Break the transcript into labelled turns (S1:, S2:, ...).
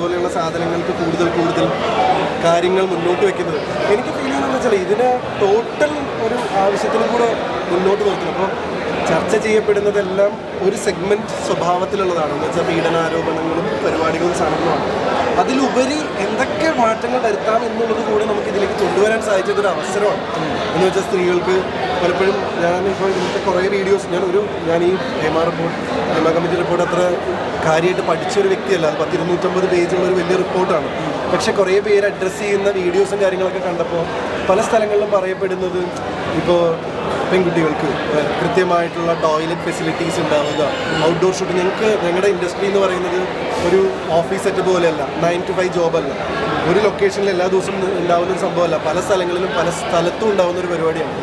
S1: അതുപോലെയുള്ള സാധനങ്ങൾക്ക് കൂടുതൽ കൂടുതൽ കാര്യങ്ങൾ മുന്നോട്ട് വെക്കുന്നത്. എനിക്ക് ഫീൽ ചെയ്യുന്നത് വെച്ചാൽ ഇതിന് ടോട്ടൽ ഒരു ആവശ്യത്തിനും കൂടെ മുന്നോട്ട് നിർത്തുന്നു അപ്പോൾ ചർച്ച ചെയ്യപ്പെടുന്നതെല്ലാം ഒരു സെഗ്മെന്റ് സ്വഭാവത്തിലുള്ളതാണ്. എന്ന് വെച്ചാൽ പീഡനാരോപണങ്ങളും പരിപാടികളും സാധനങ്ങളുമാണ്. അതിലുപരി എന്തൊക്കെ മാറ്റങ്ങൾ വരുത്താം എന്നുള്ളത് കൂടെ നമുക്ക് ഇതിലേക്ക് കൊണ്ടുവരാൻ സാധിച്ചതൊരു അവസരമാണ്. എന്ന് വെച്ചാൽ സ്ത്രീകൾക്ക് പലപ്പോഴും ഞാൻ ഇപ്പോൾ ഇതിലത്തെ കുറേ വീഡിയോസ് ഞാൻ ഒരു ഞാൻ ഈ Hema report Hema committee report അത്ര കാര്യമായിട്ട് പഠിച്ച ഒരു വ്യക്തിയല്ല. അത് പത്തിരുന്നൂറ്റമ്പത് പേജുള്ള ഒരു വലിയ റിപ്പോർട്ടാണ് പക്ഷേ കുറേ പേര് അഡ്രസ്സ് ചെയ്യുന്ന വീഡിയോസും കാര്യങ്ങളൊക്കെ കണ്ടപ്പോൾ പല സ്ഥലങ്ങളിലും പറയപ്പെടുന്നത് ഇപ്പോൾ പെൺകുട്ടികൾക്ക് കൃത്യമായിട്ടുള്ള ടോയ്ലറ്റ് ഫെസിലിറ്റീസ് ഉണ്ടാവുക ഔട്ട്ഡോർ ഷൂട്ട് ഞങ്ങൾക്ക് ഞങ്ങളുടെ ഇൻഡസ്ട്രി എന്ന് പറയുന്നത് ഒരു ഓഫീസ് സെറ്റ് പോലെയല്ല നയൻ ടു ഫൈവ് ജോബല്ല ഒരു ലൊക്കേഷനിൽ എല്ലാ ദിവസവും ഉണ്ടാവുന്ന ഒരു സംഭവമല്ല. പല സ്ഥലങ്ങളിലും പല സ്ഥലത്തും ഉണ്ടാവുന്ന ഒരു പരിപാടിയാണ്.